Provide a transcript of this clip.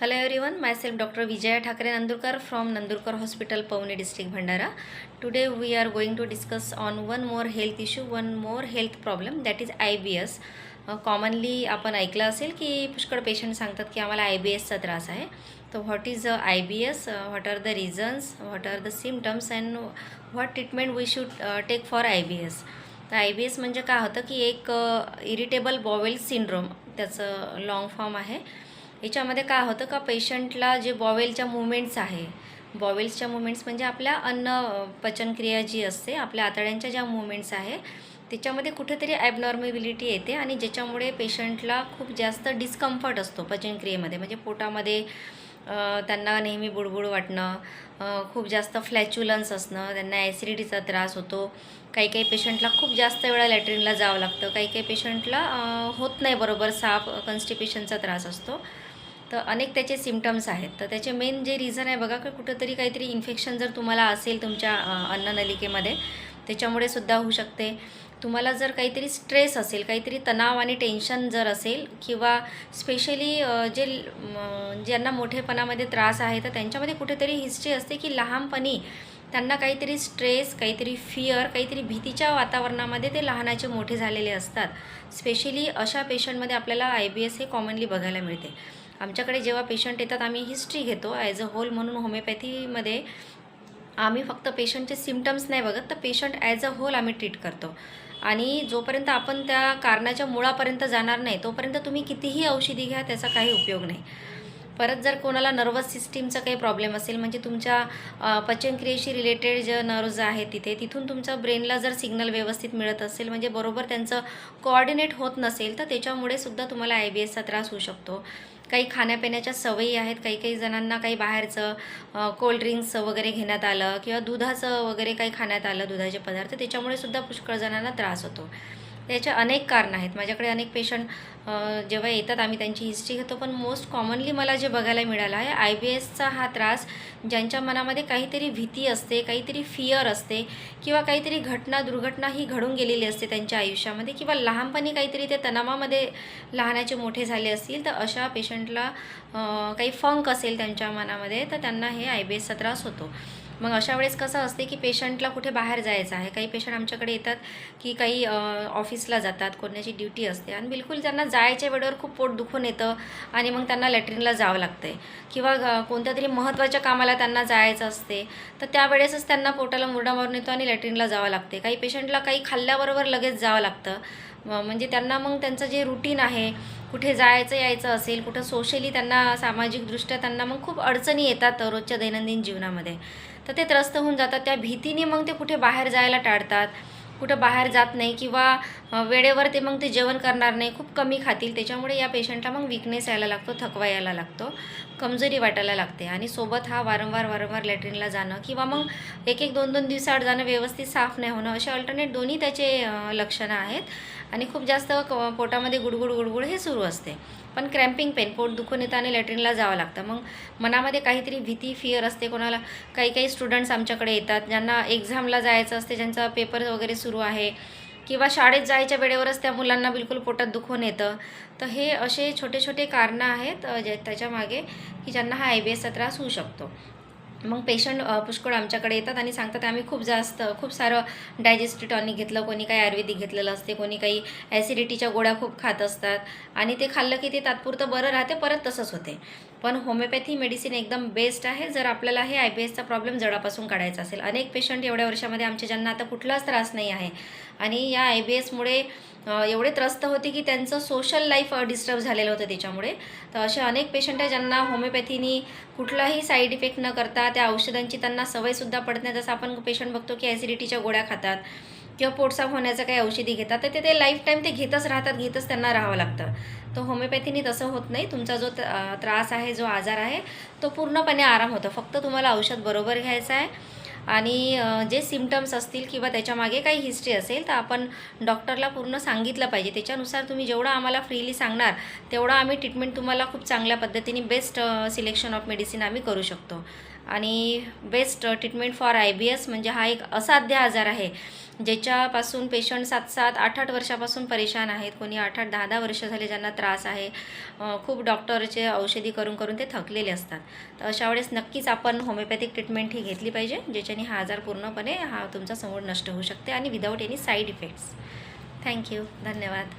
Hello everyone myself doctor Vijaya Thackeray Nandurkar from Nandurkar hospital Pavani district Bhandara today we are going to discuss on one more health issue one more health problem that is I B S commonly आपण ऐकलं असेल की पुष्कळ patient सांगतात की आम्हाला I बी एसचा त्रास आहे. तर what is I B S what are the reasons what are the symptoms and what treatment we should take for I B S तर आय बी एस म्हणजे काय होतं की एक इरिटेबल बॉवेल सिंड्रोम त्याचं लाँग फॉर्म आहे. याच्यामध्ये काय होतं का पेशंटला जे बॉवेलच्या मुवमेंट्स आहे बॉवेल्सच्या मुवमेंट्स म्हणजे आपल्या अन्न पचनक्रिया जी असते आपल्या आतड्यांच्या ज्या मुवमेंट्स आहे त्याच्यामध्ये कुठेतरी ॲबनॉर्मेबिलिटी येते आणि ज्याच्यामुळे पेशंटला खूप जास्त डिस्कम्फर्ट असतो पचनक्रियेमध्ये. म्हणजे पोटामध्ये त्यांना नेहमी बुडबुड वाटणं खूप जास्त फ्लॅच्युलन्स असणं त्यांना ॲसिडिटीचा त्रास होतो. काही काही पेशंटला खूप जास्त वेळा लॅट्रिनला जावं लागतं. काही काही पेशंटला होत नाही बरोबर साप कन्स्टिपेशनचा त्रास असतो. तर अनेक त्याचे सिमटम्स आहेत. तर त्याचे मेन जे रिझन आहे बघा की कुठंतरी काहीतरी इन्फेक्शन जर तुम्हाला असेल तुमच्या अन्ननलिकेमध्ये त्याच्यामुळे सुद्धा होऊ शकते. तुम्हाला जर काहीतरी स्ट्रेस असेल काहीतरी तणाव आणि टेन्शन जर असेल किंवा स्पेशली जे ज्यांना मोठेपणामध्ये त्रास आहे तर त्यांच्यामध्ये कुठेतरी हिस्ट्री असते की लहानपणी त्यांना काहीतरी स्ट्रेस काहीतरी फिअर काहीतरी भीतीच्या वातावरणामध्ये ते लहानाचे मोठे झालेले असतात. स्पेशली अशा पेशंटमध्ये आपल्याला आय बी एस हे कॉमनली बघायला मिळते. आमच्याकडे जेव्हा पेशंट येतात आम्ही हिस्ट्री घेतो. ॲज अ होल म्हणून होमिओपॅथीमध्ये आम्ही फक्त पेशंटचे सिमटम्स नाही बघत तर पेशंट ॲज अ होल आम्ही ट्रीट करतो. आणि जोपर्यंत आपण त्या कारणाच्या मुळापर्यंत जाणार नाही तोपर्यंत तुम्ही कितीही औषधी घ्या त्याचा काही उपयोग नाही. परत जर कोणाला नर्वस सिस्टीमचा काही प्रॉब्लेम असेल म्हणजे तुमच्या पचनक्रियेशी रिलेटेड जे नर्व्ज आहेत तिथे तिथून तुमच्या ब्रेनला जर सिग्नल व्यवस्थित मिळत असेल म्हणजे बरोबर त्यांचं कोऑर्डिनेट होत नसेल तर त्याच्यामुळे सुद्धा तुम्हाला आय बी एसचा त्रास होऊ शकतो. काही खाण्यापिण्याच्या सवयी आहेत काही काही जणांना काही बाहेरचं कोल्ड्रिंक्स वगैरे घेण्यात आलं किंवा दुधाचं वगैरे काही खाण्यात आलं दुधाचे पदार्थ त्याच्यामुळे सुद्धा पुष्कळ जणांना त्रास होतो. त्याचे अनेक कारणं आहेत. माझ्याकडे अनेक पेशंट जेव्हा येतात आम्ही त्यांची हिस्ट्री घेतो. पण मोस्ट कॉमनली मला जे बघायला मिळालं आहे आय बी एसचा हा त्रास ज्यांच्या मनामध्ये काहीतरी भीती असते काहीतरी फिअर असते किंवा काहीतरी घटना दुर्घटना ही घडून गेलेली असते त्यांच्या आयुष्यामध्ये किंवा लहानपणी काहीतरी ते तणावामध्ये लहानाचे मोठे झाले असतील तर अशा पेशंटला काही फंक असेल त्यांच्या मनामध्ये तर त्यांना हे आय बी एसचा त्रास होतो. मग अशा वेळेस कसं असते की पेशंटला कुठे बाहेर जायचं आहे? काही पेशंट आमच्याकडे येतात की काही ऑफिसला जातात कोणाची ड्युटी असते आणि बिलकुल त्यांना जायच्या वेळेवर खूप पोट दुखून येतं आणि मग त्यांना लॅट्रिनला जावं लागतं आहे किंवा कोणत्या तरी महत्त्वाच्या कामाला त्यांना जायचं असते तर त्यावेळेसच त्यांना पोटाला मुरडा मारून येतो आणि लॅट्रिनला जावं लागते काही पेशंटला काही खाल्ल्याबरोबर लगेच जावं लागतं. म्हणजे त्यांना मग त्यांचं जे रुटीन आहे कुठे जायचं यायचं असेल कुठं सोशली त्यांना सामाजिकदृष्ट्या त्यांना मग खूप अडचणी येतात रोजच्या दैनंदिन जीवनामध्ये. तर ते त्रस्त होऊन जातात. त्या भीतीने मग ते कुठे बाहेर जायला टाळतात. कुठं बाहेर जात नाही किंवा वेळेवर ते मग ते जेवण करणार नाही खूप कमी खातील. त्याच्यामुळे या पेशंटला मग विकनेस यायला लागतो थकवा यायला लागतो कमजोरी वाटायला लागते. आणि सोबत हा वारंवार वारंवार लॅट्रिनला जाणं किंवा मग एक एक दोन दोन दिवसाआड जाणं व्यवस्थित साफ नाही होणं असे अल्टरनेट दोन्ही त्याचे लक्षणं आहेत. आणि खूप जास्त क पोटामध्ये गुडगुड गुडगुड हे सुरू असते. पण क्रॅम्पिंग पेन पोट दुखून येतं आणि लॅट्रिनला जावं लागतं. मग मनामध्ये काहीतरी भीती फिअर असते कोणाला. काही काही स्टुडंट्स आमच्याकडे येतात. ज्यांना एक्झामला जायचं असते ज्यांचा पेपर वगैरे सुरू आहे. किंवा शाळेत जायच्या वेळेवरच त्या मुलांना बिलकुल पोटात दुखून येतं. तर हे असे छोटे छोटे कारणं आहेत अ, जे त्याच्यामागे की ज्यांना हा आय बी एसचा त्रास होऊ शकतो. मग पेशंट पुष्कळ आमच्याकडे येतात आणि सांगतात आम्ही खूप जास्त खूप सारं डायजेस्टिव्ह टॉनिक घेतलं कोणी काही आयुर्वेदिक घेतलेलं असते कोणी काही ॲसिडिटीच्या गोळ्या खूप खात असतात. आणि ते खाल्लं की ते तात्पुरतं बरं राहते परत तसंच होते. पण होमिओपॅथी मेडिसिन एकदम बेस्ट आहे जर आपल्याला हे आय बी एसचा प्रॉब्लेम जडापासून काढायचा असेल. अनेक पेशंट एवढ्या वर्षामध्ये आमचे ज्यांना आता कुठलाच त्रास नाही आहे. आणि या आय बी एसमुळे एवढे त्रस्त होते की त्यांचं सोशल लाईफ डिस्टर्ब झालेलं होतं त्याच्यामुळे. तर असे अनेक पेशंट आहे ज्यांना होमिओपॅथीनी कुठलाही साईड इफेक्ट न करता त्या औषधांची त्यांना सवयसुद्धा पडत नाही. जसं आपण पेशंट बघतो की ॲसिडिटीच्या गोळ्या खातात किंवा पोटसाफ होण्याचं काही औषधी घेतात तर ते ते लाईफ टाईम ते घेतच राहतात घेतच त्यांना राहावं लागतं. तर होमिओपॅथीनी तसं होत नाही. तुमचा जो त- त्रास आहे जो आजार आहे तो पूर्णपणे आराम होतो. फक्त तुम्हाला औषध बरोबर घ्यायचं आहे. आणि जे सिमटम्स असतील किंवा त्याच्यामागे काही हिस्ट्री असेल तर आपण डॉक्टरला पूर्ण सांगितलं पाहिजे. त्याच्यानुसार तुम्ही जेवढं आम्हाला फ्रीली सांगणार तेवढं आम्ही ट्रीटमेंट तुम्हाला खूप चांगल्या पद्धतीने बेस्ट सिलेक्शन ऑफ मेडिसिन आम्ही करू शकतो. आणि best treatment for I B S म्हणजे हा एक असाध्य आजार आहे. ज्याच्यापासून पेशंट सात सात आठ आठ वर्षापासून परेशान आहेत. कोणी आठ आठ दहा दहा वर्ष झाले ज्यांना त्रास आहे. खूप डॉक्टरचे औषधी करून करून ते थकलेले असतात. तर अशा वेळेस नक्कीच आपण होमिओपॅथिक ट्रीटमेंट ही घेतली पाहिजे ज्याच्याने हा आजार पूर्णपणे हा तुमचा समोर नष्ट होऊ शकते आणि without any side effects thank you धन्यवाद.